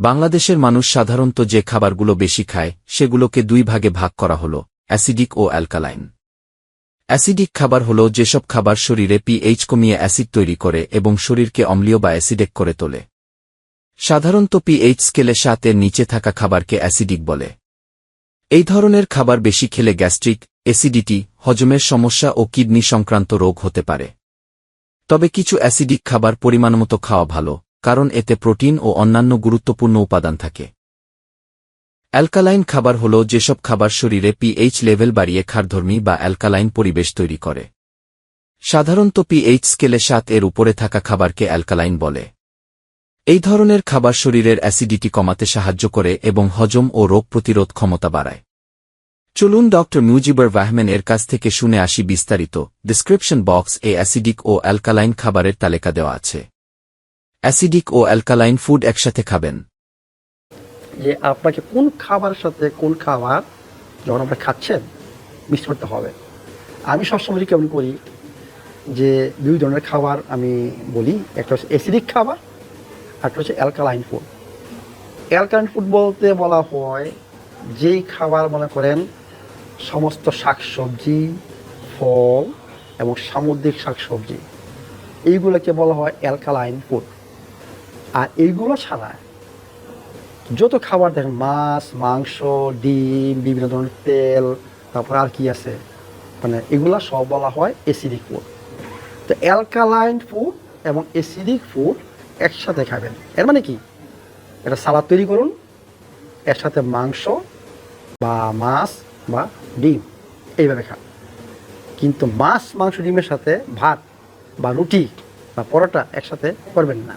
বাংলাদেশের মানুষ সাধারণত যে খাবারগুলো বেশি খায়, সেগুলোকে দুই ভাগে ভাগ করা হল, অ্যাসিডিক ও অ্যালকালাইন। অ্যাসিডিক খাবার হল যেসব খাবার শরীরে পিএইচ কমিয়ে অ্যাসিড তৈরি করে এবং শরীরকে অম্লীয় বা অ্যাসিডেক করে তোলে। সাধারণত পিএইচ স্কেলে সাতের নিচে থাকা খাবারকে অ্যাসিডিক বলে। এই ধরনের খাবার বেশি খেলে গ্যাস্ট্রিক, অ্যাসিডিটি, হজমের সমস্যা ও কিডনি সংক্রান্ত রোগ হতে পারে। তবে কিছু অ্যাসিডিক খাবার পরিমাণমতো খাওয়া ভালো কারণ এতে প্রোটিন ও অন্যান্য গুরুত্বপূর্ণ উপাদান থাকে। অ্যালকালাইন খাবার হল যেসব খাবার শরীরে পিএইচ লেভেল বাড়িয়ে ক্ষারধর্মী বা অ্যালকালাইন পরিবেশ তৈরি করে। সাধারণত পিএইচ স্কেলে সাত এর উপরে থাকা খাবারকে অ্যালকালাইন বলে। এই ধরনের খাবার শরীরের অ্যাসিডিটি কমাতে সাহায্য করে এবং হজম ও রোগ প্রতিরোধ ক্ষমতা বাড়ায়। চলুন ডক্টর মিউজিবর ভাহমেন এর কাছ থেকে শুনে আসি বিস্তারিত। ডিসক্রিপশন বক্স এ অ্যাসিডিক ও অ্যালকালাইন খাবারের তালিকা দেওয়া আছে। অ্যাসিডিক ও অ্যালকালাইন ফুড একসাথে খাবেন। যে আপনাকে কোন খাবারের সাথে কোন খাবার যখন আপনি খাচ্ছেন, মিক্স করতে হবে। আমি সবসময় কেমন করি যে দুই ধরনের খাবার আমি বলি। একটা হচ্ছে অ্যাসিডিক খাবার একটা হচ্ছে অ্যালকালাইন ফুড। অ্যালকালাইন ফুড বলতে বলা হয় যেই খাবার মনে করেন সমস্ত শাকসবজি, ফল এবং সামুদ্রিক শাকসবজি, এইগুলোকে বলা হয় অ্যালকালাইন ফুড। আর এইগুলো ছাড়া যত খাবার দেখেন, মাছ, মাংস, ডিম, বিভিন্ন ধরনের তেল, তারপর আর কি আছে? মানে এগুলো সব বলা হয় অ্যাসিডিক ফুড তো অ্যালকালাইন ফুড এবং অ্যাসিডিক ফুড একসাথে খাবেন। এর মানে কি? এটা সালাদ তৈরি করুন এর সাথে মাংস বা মাছ বা ডিম, এইভাবে খান। কিন্তু মাছ, মাংস, ডিমের সাথে ভাত বা রুটি বা পরোটা একসাথে করবেন না।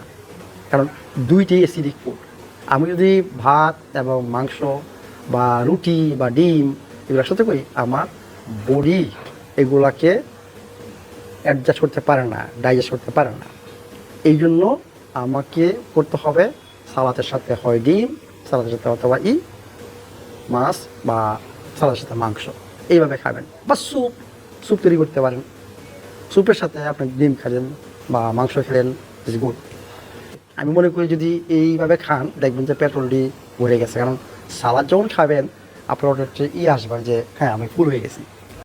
কারণ দুইটি অ্যাসিডিক ফুড আমি যদি ভাত এবং মাংস বা রুটি বা ডিম এগুলো সাথে করি, আমার বডি এগুলাকে অ্যাডজাস্ট করতে পারে না ডাইজেস্ট করতে পারে না। এই জন্য আমাকে করতে হবে সালাতের সাথে হয় ডিম, সালাতের সাথে অথবা ই, মাছ বা সালাদের সাথে মাংস। এইভাবে খাবেন। বা স্যুপ স্যুপ তৈরি করতে পারেন। স্যুপের সাথে আপনি ডিম খেলেন বা মাংস খেলেন ইজ গুড আমি মনে করি যদি এইভাবে খান, দেখবেন যে পেট্রোলটি ভরে গেছে। কারণ সালাদ যখন খাবেন, আপনার হচ্ছে ই আসবেন যে হ্যাঁ আমি ফুল হয়ে গেছি।